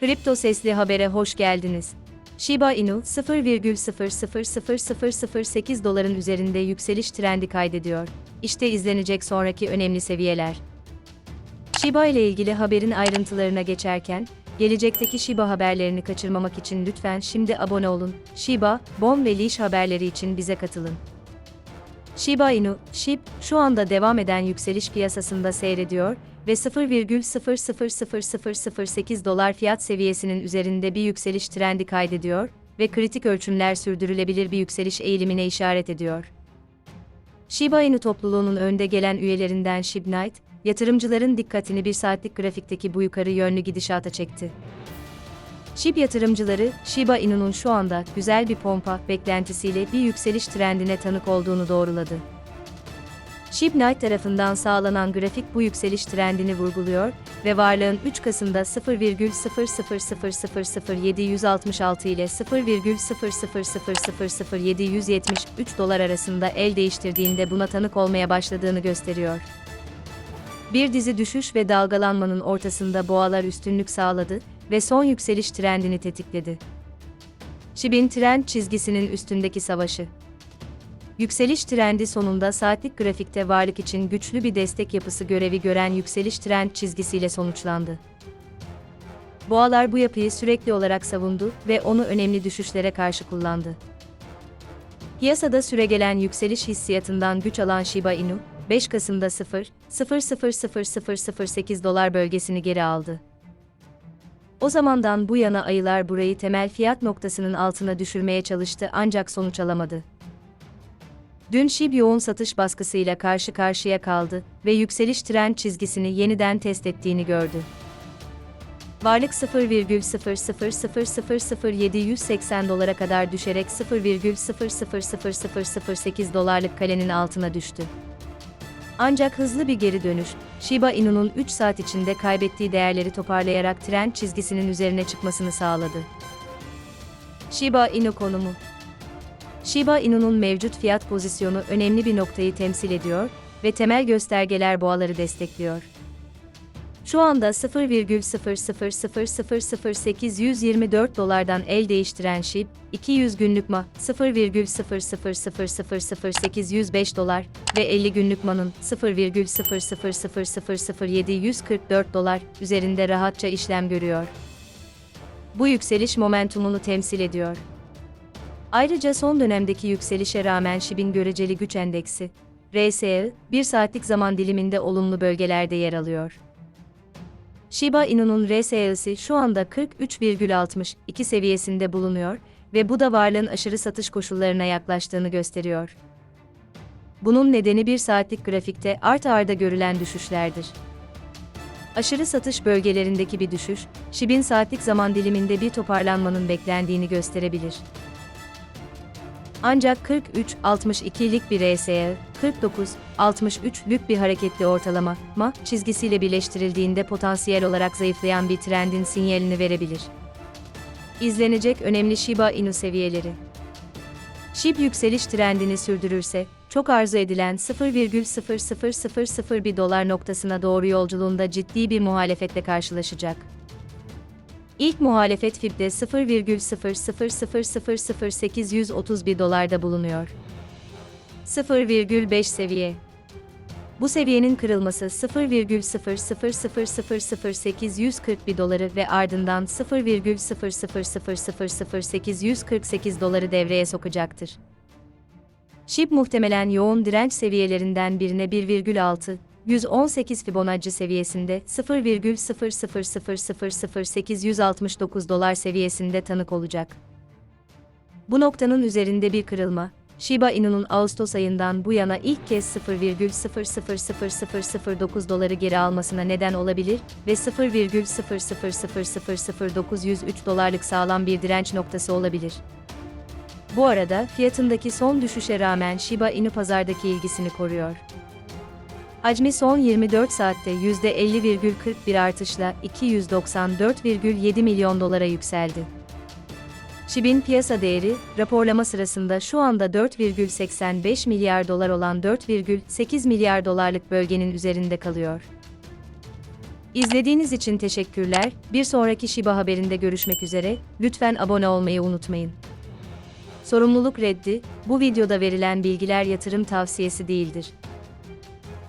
Kripto Sesli Haber'e hoş geldiniz. Shiba Inu 0,0000008 doların üzerinde yükseliş trendi kaydediyor. İşte izlenecek sonraki önemli seviyeler. Shiba ile ilgili haberin ayrıntılarına geçerken, gelecekteki Shiba haberlerini kaçırmamak için lütfen şimdi abone olun. Shiba, Bon ve Leash haberleri için bize katılın. Shiba Inu, SHIB, şu anda devam eden yükseliş piyasasında seyrediyor ve 0,00008 dolar fiyat seviyesinin üzerinde bir yükseliş trendi kaydediyor ve kritik ölçümler sürdürülebilir bir yükseliş eğilimine işaret ediyor. Shiba Inu topluluğunun önde gelen üyelerinden SHIB Knight, yatırımcıların dikkatini bir saatlik grafikteki bu yukarı yönlü gidişata çekti. SHIB yatırımcıları, Shiba Inu'nun şu anda güzel bir pompa beklentisiyle bir yükseliş trendine tanık olduğunu doğruladı. SHIB Knight tarafından sağlanan grafik bu yükseliş trendini vurguluyor ve varlığın 3 Kasım'da 0,0000766 ile 0,0000773 dolar arasında el değiştirdiğinde buna tanık olmaya başladığını gösteriyor. Bir dizi düşüş ve dalgalanmanın ortasında boğalar üstünlük sağladı ve son yükseliş trendini tetikledi. SHIB'in trend çizgisinin üstündeki savaşı. Yükseliş trendi sonunda saatlik grafikte varlık için güçlü bir destek yapısı görevi gören yükseliş trend çizgisiyle sonuçlandı. Boğalar bu yapıyı sürekli olarak savundu ve onu önemli düşüşlere karşı kullandı. Piyasada süregelen yükseliş hissiyatından güç alan Shiba Inu, 5 Kasım'da 0, 0,00008 dolar bölgesini geri aldı. O zamandan bu yana ayılar burayı temel fiyat noktasının altına düşürmeye çalıştı ancak sonuç alamadı. Dün SHIB yoğun satış baskısıyla karşı karşıya kaldı ve yükseliş trend çizgisini yeniden test ettiğini gördü. Varlık 0,0000780 dolara kadar düşerek 0,00008 dolarlık kalenin altına düştü. Ancak hızlı bir geri dönüş, Shiba Inu'nun 3 saat içinde kaybettiği değerleri toparlayarak trend çizgisinin üzerine çıkmasını sağladı. Shiba Inu konumu Shiba Inu'nun mevcut fiyat pozisyonu önemli bir noktayı temsil ediyor ve temel göstergeler boğaları destekliyor. Şu anda 0,0000824 dolardan el değiştiren SHIB, 200 günlük MA 0,0000805 dolar ve 50 günlük MA'nın 0,0000744 dolar üzerinde rahatça işlem görüyor. Bu yükseliş momentumunu temsil ediyor. Ayrıca son dönemdeki yükselişe rağmen SHIB'in göreceli güç endeksi, RSI, bir saatlik zaman diliminde olumlu bölgelerde yer alıyor. Shiba Inu'nun RSI'si şu anda 43,62 seviyesinde bulunuyor ve bu da varlığın aşırı satış koşullarına yaklaştığını gösteriyor. Bunun nedeni bir saatlik grafikte art arda görülen düşüşlerdir. Aşırı satış bölgelerindeki bir düşüş, SHIB'in saatlik zaman diliminde bir toparlanmanın beklendiğini gösterebilir. Ancak 43-62'lik bir RSI, 49-63'lük bir hareketli ortalama, ma çizgisiyle birleştirildiğinde potansiyel olarak zayıflayan bir trendin sinyalini verebilir. İzlenecek önemli Shiba Inu seviyeleri. SHIB yükseliş trendini sürdürürse, çok arzu edilen 0,00001 dolar noktasına doğru yolculuğunda ciddi bir muhalefetle karşılaşacak. İlk muhalefet FIB'de 0,0000831 dolarda bulunuyor. 0,5 seviye. Bu seviyenin kırılması 0,0000841 doları ve ardından 0,0000848 doları devreye sokacaktır. SHIB muhtemelen yoğun direnç seviyelerinden birine 1,6, 118 Fibonacci seviyesinde 0,0000869 dolar seviyesinde tanık olacak. Bu noktanın üzerinde bir kırılma, Shiba Inu'nun Ağustos ayından bu yana ilk kez 0,000009 doları geri almasına neden olabilir ve 0,0000903 dolarlık sağlam bir direnç noktası olabilir. Bu arada fiyatındaki son düşüşe rağmen Shiba Inu pazardaki ilgisini koruyor. Hacmi son 24 saatte %50,41 artışla 294,7 milyon dolara yükseldi. SHIB'in piyasa değeri, raporlama sırasında şu anda 4,85 milyar dolar olan 4,8 milyar dolarlık bölgenin üzerinde kalıyor. İzlediğiniz için teşekkürler. Bir sonraki Shiba haberinde görüşmek üzere. Lütfen abone olmayı unutmayın. Sorumluluk reddi, bu videoda verilen bilgiler yatırım tavsiyesi değildir.